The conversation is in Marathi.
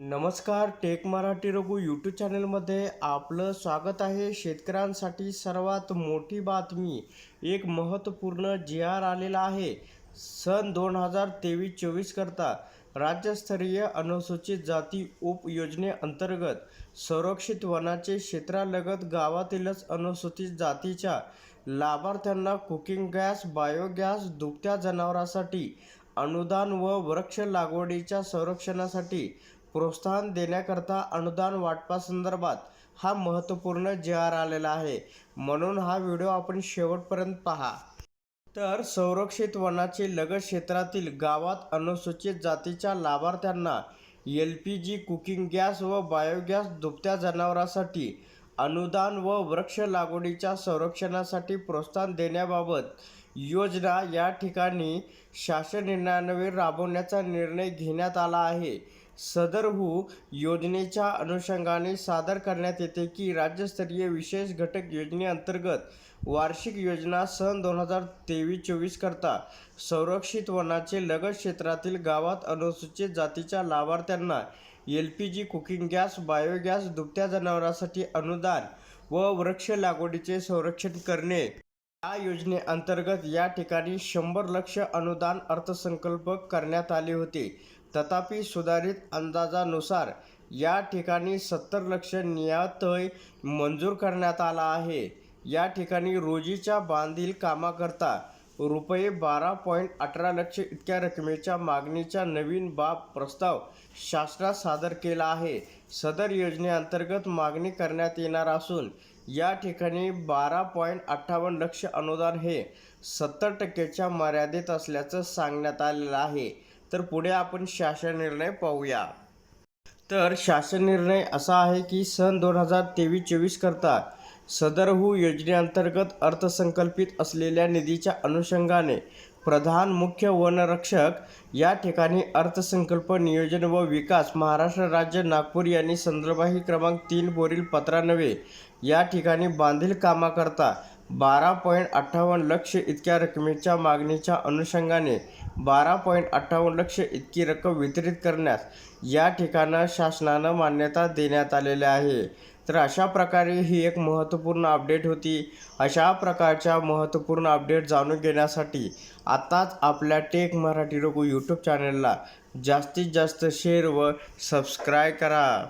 नमस्कार टेक मराठी रघु यूट्यूब चॅनलमध्ये आपलं स्वागत आहे. शेतकऱ्यांसाठी सर्वात मोठी बातमी एक महत्त्वपूर्ण जी आर आलेला आहे. सन दोन हजार तेवीस चोवीस करता राज्यस्तरीय अनुसूचित जाती उपयोजनेअंतर्गत संरक्षित वनाचे क्षेत्रालगत गावातीलच अनुसूचित जातीच्या लाभार्थ्यांना कुकिंग गॅस बायोगॅस दुभत्या जनावरांसाठी अनुदान व वृक्ष लागवडीच्या संरक्षणासाठी प्रोत्साहन देण्याकरता अनुदान वाटपासंदर्भात हा महत्त्वपूर्ण जिहार आलेला आहे. म्हणून हा व्हिडिओ आपण शेवटपर्यंत पहा. तर संरक्षित वनाचे लगत क्षेत्रातील गावात अनुसूचित जातीच्या लाभार्थ्यांना L P G cooking gas व बायोगॅस दुभत्या जनावरांसाठी अनुदान व वृक्ष लागवडीच्या संरक्षणासाठी प्रोत्साहन देण्याबाबत योजना या ठिकाणी शासन निर्णयान्वये राबवण्याचा निर्णय घेण्यात आला आहे. सदरहू योजनेच्या अनुषंगाने सादर करण्यात येते की राज्यस्तरीय विशेष घटक योजनेअंतर्गत वार्षिक योजना सन दोन हजार तेवीस चोवीस करता संरक्षित वनाचे लगत क्षेत्रातील गावात अनुसूचित जातीच्या लाभार्थ्यांना L P G cooking gas biogas दुभत्या जनावरांसाठी अनुदान व वृक्ष लागवडीचे संरक्षण करणे. या योजनेअंतर्गत या ठिकाणी शंभर लक्ष अनुदान अर्थसंकल्प करण्यात आले होते. तथापि सुधारित अंदाजानुसार या ठिकाणी सत्तर लक्ष नियतय मंजूर करण्यात आला आहे. या ठिकाणी रोजीच्या बांधील कामाकरता रुपये बारा पॉईंट अठरा लक्ष इतक्या रकमेच्या मागणीच्या नवीन बाब प्रस्ताव शासनात सादर केला आहे. सदर योजनेअंतर्गत मागणी करण्यात येणार असून या ठिकाणी बारा पॉईंट अठ्ठावन्न लक्ष अनुदान हे सत्तर टक्क्याच्या मर्यादेत असल्याचं सांगण्यात आलेलं आहे. तर पुढे आपण शासन निर्णय पाहूया. तर शासन निर्णय असा आहे की सन दोन हजार तेवीस चोवीस करता सदरहू योजनेअंतर्गत अर्थसंकल्पित असलेल्या निधीच्या अनुषंगाने प्रधान मुख्य वनरक्षक या ठिकाणी अर्थसंकल्प नियोजन व विकास महाराष्ट्र राज्य नागपूर यांनी संदर्भाही क्रमांक तीन वरील नव्हे या ठिकाणी बांधील कामाकरता बारा पॉईंट अठ्ठावन्न लक्ष इतक्या रकमेच्या मागणीच्या अनुषंगाने बारा पॉईंट अठ्ठावन्न लक्ष इतकी रक्कम वितरित करण्यास या ठिकाणं शासनानं मान्यता देण्यात आलेली आहे. तर अशा प्रकारे ही एक महत्त्वपूर्ण अपडेट होती. अशा प्रकारच्या महत्त्वपूर्ण अपडेट जाणून घेण्यासाठी आत्ताच आपल्या टेक मराठी रोगू यूट्यूब चॅनलला जास्तीत जास्त शेअर व सबस्क्राईब करा.